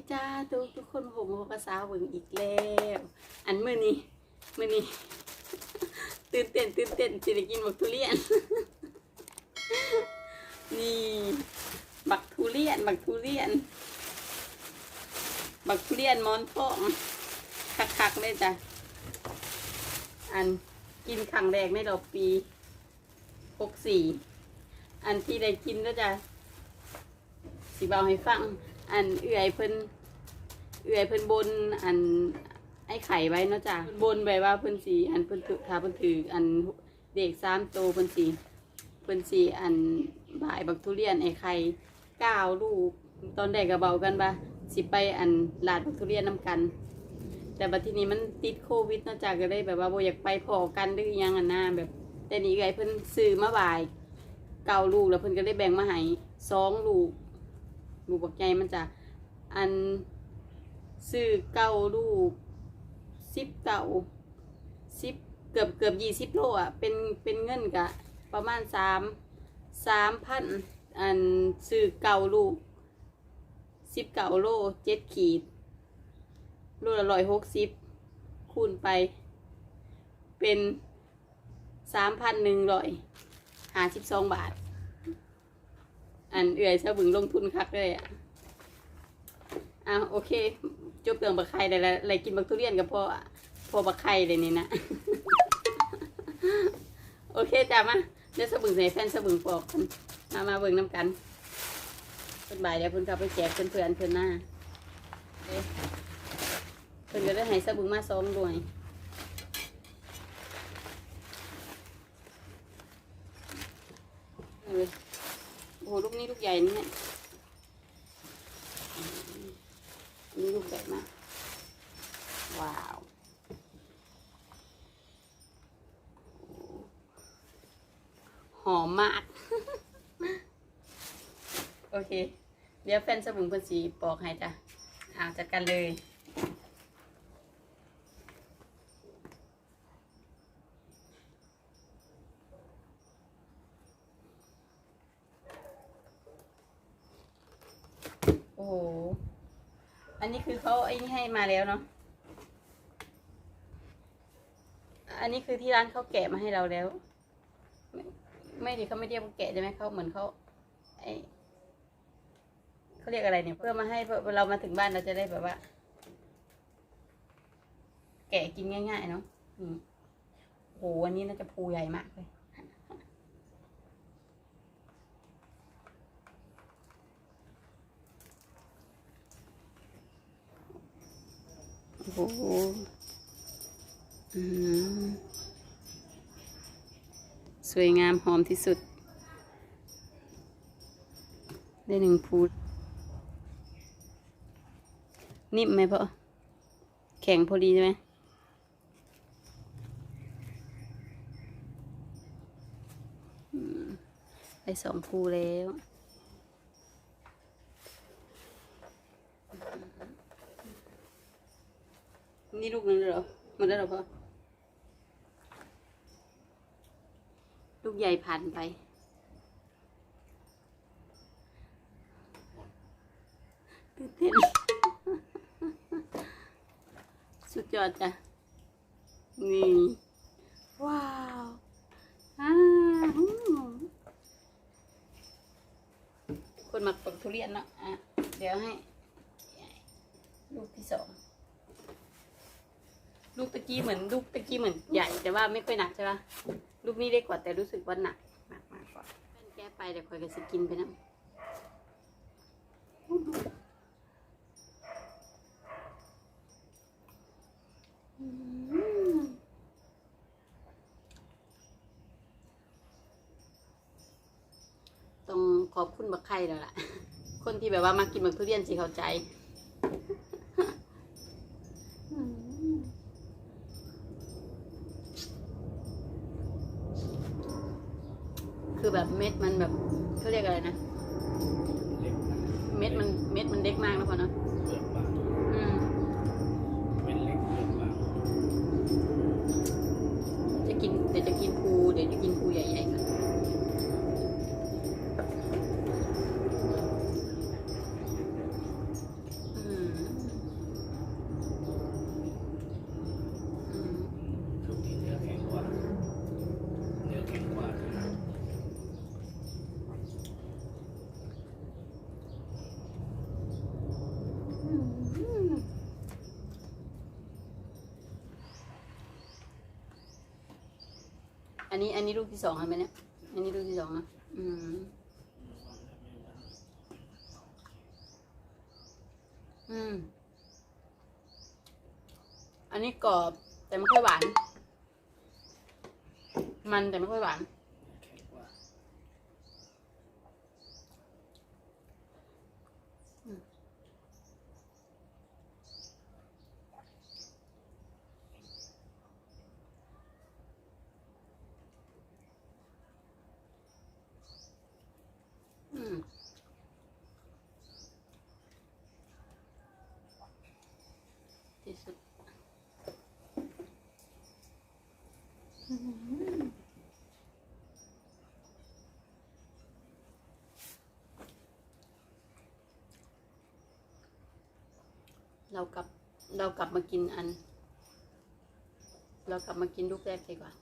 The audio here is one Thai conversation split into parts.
ีจ้าทุกทุกคนผมภาษาเบิ่งอีกแล้วอันมื้อนี้มื้อนี้ตื่นเต้นตื่นเต้นสิได้กินบักทุเรียน นี่บักทุเรียนบักทุเรียน บักทุเรียนมอนทองคักๆเลยจ้ะอันกินครั้งแรกในรอบปีหกสี่อันที่ได้กินก็จะสิเบาให้ฟัง อันเอื่อยเพิ่น เอื่อยเพิ่นบนอันไอ้ไข่ไว้เนาะจ้ะบนไว้ว่าเพิ่นสีอันเพิ่นถือขาเพิ่นถืออันเด็กสามโตวเพิ่นสีเพิ่นสีอันบ่ายบักทุเรียนไอ้ไข่เก้าลูกตอนแรกก็เบากันว่าสิไปอันลาดบักทุเรียนน้ำกัน แต่บัดทีนี้มันติดโควิดเนาะจ้ะก็เลยแบบว่าบ่อยากไปพอกันหรืออิหยังอันน่าแบบ แต่นี่ไงเพิ่นซื้อมาบ่ายเก้าลูกแล้วเพิ่นก็ได้แบ่งมาให้สองลูกลูกบักใหญ่มันจะอัน ซื้อเก้าลูกสิบเก้าสิบเกือบเกือบยี่สิบโลอะเป็นเป็นเงินกะ ประมาณสามสามพันอันซื้อเก้าลูกสิบเก้าโลเจ็ดขีดโลละร้อยหกสิบคูณไป เป็นสามพันหนึ่งร้อยห้าสิบสองบาท อันเอื่อยซะบึงลงทุนคักเลยอะ อะโอเคจบเรื่องบักไข่ได้แล้วอะไรกินบักทุเรียนกับพ่อพ่อบักไข่เลยนี่นะ โอเคจ้ามาเดี๋ยวสบึงใส่แฟนสบึงปอกกันมามาเบิ่งน้ำกันเพิ่นบ่ายเดี๋ยวเพิ่นเข้าไปแจกเพื่อนเพื่อนเพิ่นหน้าเพิ่นก็ได้ให้สบึงมาซ้อมด้วยโอ้โหลูกนี้ลูกใหญ่นี่เนี่ย มนี่ลูกใหญ่มากว้าวหอมมาก โอเค เดี๋ยวแฟนสมุนเพิ่นสีปอกให้จ้ะอ่าจัดการเลย โอ้โห อันนี้คือ เขาไอ้นี่ให้มาแล้วเนาะ อันนี้คือที่ร้านเขาแกะมาให้เราแล้ว ไม่ไม่ดิเขาไม่เรียกว่าแกะใช่ไหมเขาเหมือนเขาไอเขาเรียกอะไรเนี่ย เพื่อมาให้เรามาถึงบ้านเราจะได้แบบว่า แกะกินง่ายๆเนาะโอ้โหอันนี้น่าจะภูใหญ่มากเลย โอ้โหอืสวยงามหอมที่สุด ได้หนึ่งพูด นิ่มไหมพ่อ แข็งพอดีใช่ไหมได้สองภูแล้ว นี่ลูกนึงเหรอหมดแล้เหรอพ่อลูกใหญ่ผ่านไป ตื่นเต้น สุดยอดจ้ะ นี่ ว้าวอ้าวอืมคนมักปักทุเรียนเนาะอะ เดี๋ยวให้ ลูกที่สอง ลูกตะกี้เหมือนลูกตะกี้เหมือนใหญ่แต่ว่าไม่ค่อยหนักใช่ปะลูกนี้ได้กว่าแต่รู้สึกว่าหนักหนักมากกว่าแป้นแก้ไปเดี๋ยวคอยกันสิกินไปนะต้องขอบคุณบักไข่แล้วล่ะ คนที่แบบว่ามากินบักทุเรียนสิเข้าใจ คือแบบเม็ดมันแบบเขาเรียกอะไรนะเล็กมากเม็ดมันเม็ดมันเล็กมากนะพ่อเนาะเปลือกบาง อืม เป็นเล็กเปลือกบาง จะกินเดี๋ยวจะกินภูเดี๋ยวจะกินภูใหญ่ๆกันอืม อันนี้อันนี้ลูกที่สองใช่ไหมเนี่ย อันนี้ลูกที่สองนะอืม อืม อันนี้กรอบแต่ไม่ค่อยหวาน มันแต่ไม่ค่อยหวาน เรากลับเรากลับมากินอัน เรากลับมากินลูกแรกดีกว่า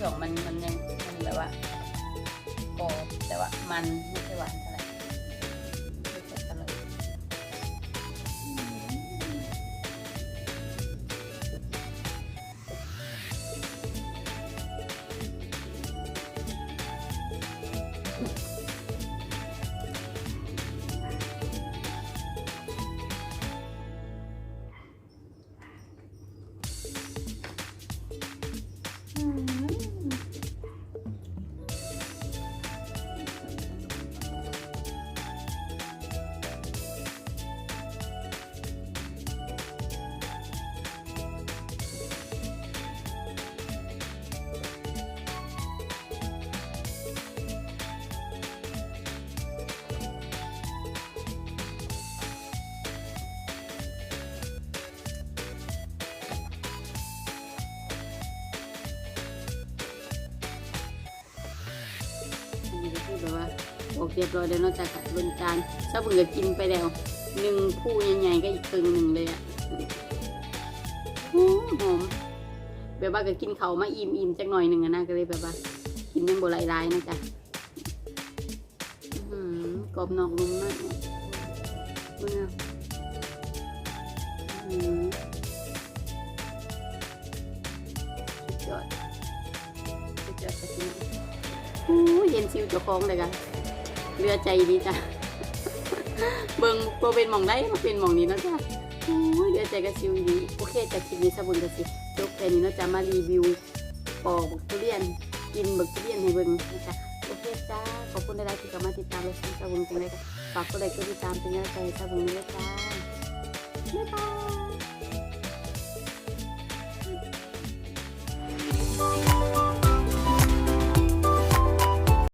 ลูกที่สองมันมันยังมันแบบว่ากรอบแต่ว่ามันไม่ค่หวาน คือแบบว่าโอเคเรียบร้อยแล้วเนอกจากบนจานถ้าเบื่อกินไปแล้วหนึ่งผู้ใหญ่ๆก็อีกครึ่งหนึ่งเลยอะหอมหอมแบบว่าก็กินเขามาอิ่มอิ่มจักหน่อยหนึ่งอะนะก็เลยแบบว่า กินยังบ่หลายรายๆนะจ๊ะหือกรอบนอกนุ่มมากเมื่ออื้อหือสุดยอดสุดยอดจริง ห็นซิวเจ้าของเลยกันเรือใจดีจ้ะเบิ่งโปเป็นมองได้มาเป็นมองนี้นะจ้ะอ้ยเรือใจก็บซิวดีโอเคจะกคลิปนี้สบุนกัสิจบแค่นี้นะจ้ะมารีวิวปอกบักทุเรียน กินบักทุเรียนให้เบิ่งนะจ้ะโอเคจ้าขอบคุณได้หลายที่กำลังติดตามและชมสบุนกันเลยค่ะฝากกดไลค์กดติดตามเป็นกำลังใจสบุนด้วยจ้าบ๊ายบาย